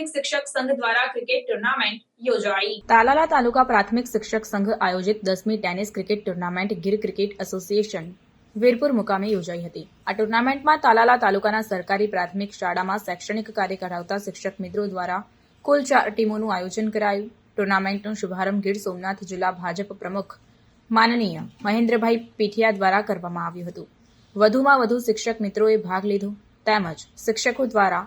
પ્રાથમિક શિક્ષક સંઘ દ્વારા ક્રિકેટ ટુર્નામેન્ટ યોજાઈ. તાલાલા તાલુકા પ્રાથમિક શિક્ષક સંઘ આયોજિત દસમી tennis cricket tournament Gir cricket association Virpur મુકામે યોજાઈ હતી. આ ટુર્નામેન્ટમાં તાલાલા તાલુકાના સરકારી પ્રાથમિક શાળામાં શૈક્ષણિક કાર્ય કરાવતા શિક્ષક મિત્રો દ્વારા કુલ ચાર ટીમોનું આયોજન કરાયું. ટુર્નામેન્ટનો શુભારંભ ગીર સોમનાથ જિલ્લા ભાજપ પ્રમુખ માનનીય મહેન્દ્રભાઈ પીઠિયા દ્વારા કરવામાં આવ્યું હતું. વધુમાં વધુ શિક્ષક મિત્રોએ ભાગ લીધો. તેમજ શિક્ષકો દ્વારા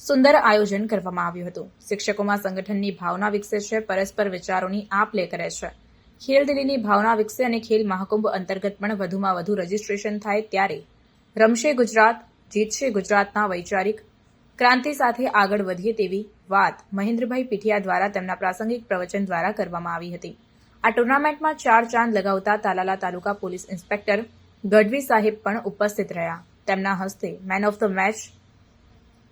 સુંદર આયોજન કરવામાં આવ્યું હતું. શિક્ષકોમાં સંગઠનની ભાવના વિકસે છે, પરસ્પર વિચારોની આપ લે કરે છે. ખેલ દિલ્હીની ભાવના વિકસે અને ખેલ મહાકુંભ અંતર્ગત પણ વધુમાં વધુ રજીસ્ટ્રેશન થાય ત્યારે રમશે ગુજરાત, જીતશે ગુજરાતના વૈચારિક ક્રાંતિ સાથે આગળ વધીએ તેવી વાત મહેન્દ્રભાઈ પીઠિયા દ્વારા તેમના પ્રાસંગિક પ્રવચન દ્વારા કરવામાં આવી હતી. આ ટુર્નામેન્ટમાં ચાર ચાંદ લગાવતા તાલાલા તાલુકા પોલીસ ઇન્સ્પેક્ટર ગઢવી સાહેબ પણ ઉપસ્થિત રહ્યા. તેમના હસ્તે મેન ઓફ ધ મેચ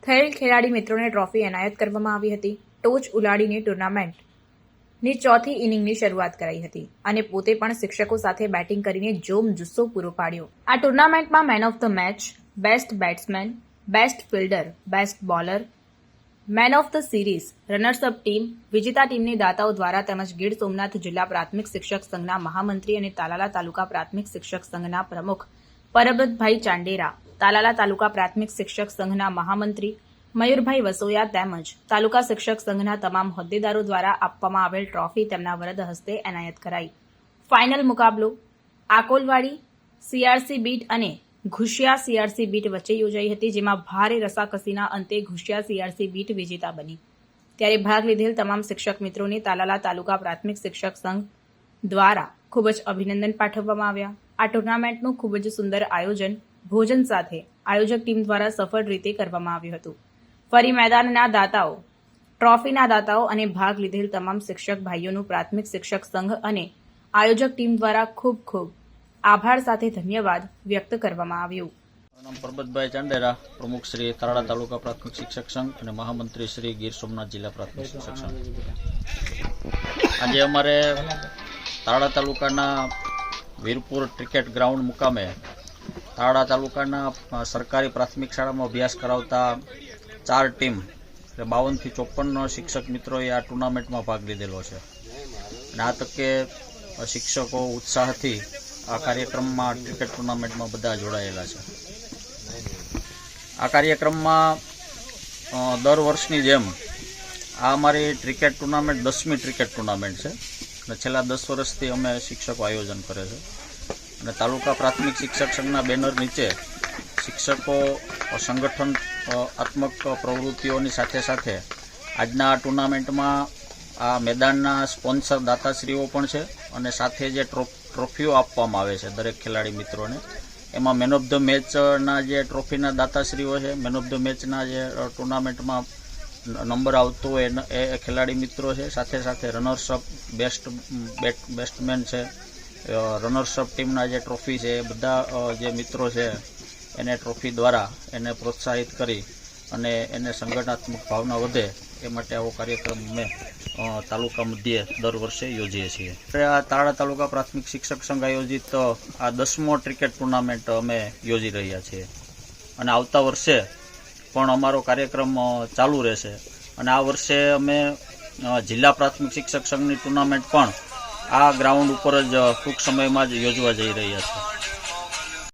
થયેલ ખેલાડી મિત્રોને ટ્રોફી એનાયત કરવામાં આવી હતી. ટોચ ઉલાડીને ટુર્નામેન્ટની ચોથી ઇનિંગની શરૂઆત કરાઈ હતી અને પોતે પણ શિક્ષકો સાથે બેટિંગ કરીને જોમ જુસ્સો પૂરો પાડ્યો. આ ટુર્નામેન્ટમાં man of the match, best batsman, best fielder, best bowler, man of the series runners up team, વિજેતા ટીમની દાતાઓ દ્વારા તેમજ ગીર સોમનાથ જિલ્લા પ્રાથમિક શિક્ષક સંઘના મહામંત્રી અને તાલાલા તાલુકા પ્રાથમિક શિક્ષક સંઘના પ્રમુખ પરબતભાઈ ચાંડેરા તાલાલા તાલુકા પ્રાથમિક શિક્ષક સંઘના મહામંત્રી મયુરભાઈ વસોયા તેમજ તાલુકા શિક્ષક સંઘના તમામ હોદ્દેદારો દ્વારા આપવામાં આવેલ ટ્રોફી તેમના વરદ હસ્તે એનાયત કરાઈ. ફાઇનલ મુકાબલો આકોલવાડી, સીઆરસી બીટ અને ઘુશિયા સીઆરસી બીટ વચ્ચે યોજાઈ હતી, જેમાં ભારે રસાકસીના અંતે ઘુશિયા સીઆરસી બીટ વિજેતા બની. ત્યારે ભાગ લીધેલ તમામ શિક્ષક મિત્રોને તાલાલા તાલુકા પ્રાથમિક શિક્ષક સંઘ દ્વારા ખૂબ જ અભિનંદન પાઠવવામાં આવ્યા. આ ટુર્નામેન્ટનું ખૂબ જ સુંદર આયોજન ભોજન સાથે આયોજક ટીમ દ્વારા સફળ રીતે કરવામાં આવ્યું હતું. ફરી મેદાનના દાતાઓ, ટ્રોફીના દાતાઓ અને ભાગ લીધેલ તમામ શિક્ષક ભાઈઓનું પ્રાથમિક શિક્ષક સંઘ અને આયોજક ટીમ દ્વારા ખૂબ ખૂબ આભાર સાથે ધન્યવાદ વ્યક્ત કરવામાં આવ્યું. નામ પરબતભાઈ ચાંડેરા પ્રમુખ શ્રી તારાડા તાલુકા પ્રાથમિક શિક્ષક સંઘ અને મહામંત્રી શ્રી ગીર સોમનાથ જિલ્લા પ્રાથમિક શિક્ષક સંઘ. આજે અમારે તારાડા તાલુકાના વીરપુર ક્રિકેટ ગ્રાઉન્ડ મુકામે તારાડા તાલુકાના સરકારી પ્રાથમિક શાળામાં અભ્યાસ કરાવતા ચાર ટીમ, એટલે બાવનથી ચોપન શિક્ષક મિત્રોએ આ ટુર્નામેન્ટમાં ભાગ લીધેલો છે. અને આ તકે શિક્ષકો ઉત્સાહથી આ કાર્યક્રમમાં ક્રિકેટ ટુર્નામેન્ટમાં બધા જોડાયેલા છે. આ કાર્યક્રમમાં દર વર્ષની જેમ આ અમારી ક્રિકેટ ટુર્નામેન્ટ દસમી ક્રિકેટ ટુર્નામેન્ટ છે. અને છેલ્લા દસ વર્ષથી અમે શિક્ષકો આયોજન કરે છે. અને તાલુકા પ્રાથમિક શિક્ષક સંઘના બેનર નીચે શિક્ષકો સંગઠન આત્મક પ્રવૃત્તિઓની સાથે સાથે આજના આ ટુર્નામેન્ટમાં આ મેદાનના સ્પોન્સર દાતાશ્રીઓ પણ છે અને સાથે જે ટ્રોફીઓ આપવામાં આવે છે દરેક ખેલાડી મિત્રોને. એમાં મેન ઓફ ધ મેચના જે ટ્રોફીના દાતાશ્રીઓ છે, મેન ઓફ ધ મેચના જે ટુર્નામેન્ટમાં નંબર આવતો હોય એ ખેલાડી મિત્રો છે. સાથે સાથે runners up best, bat, batsman છે રનર્સઅપ ટીમના જે ટ્રોફી છે, એ બધા જે મિત્રો છે, એને ટ્રોફી દ્વારા એને પ્રોત્સાહિત કરી અને એને સંગઠનાત્મક ભાવના વધે એ માટે આવો કાર્યક્રમ અમે તાલુકા મધ્યે દર વર્ષે યોજીએ છીએ. આ તાળા તાલુકા પ્રાથમિક શિક્ષક સંઘ આયોજિત આ દસમો ક્રિકેટ ટુર્નામેન્ટ અમે યોજી રહ્યા છીએ. અને આવતા વર્ષે પણ અમારો કાર્યક્રમ ચાલુ રહેશે. અને આ વર્ષે અમે જિલ્લા પ્રાથમિક શિક્ષક સંઘની ટુર્નામેન્ટ પણ આ ગ્રાઉન્ડ ઉપર જ ટૂંક સમયમાં જ યોજવા જઈ રહ્યા છીએ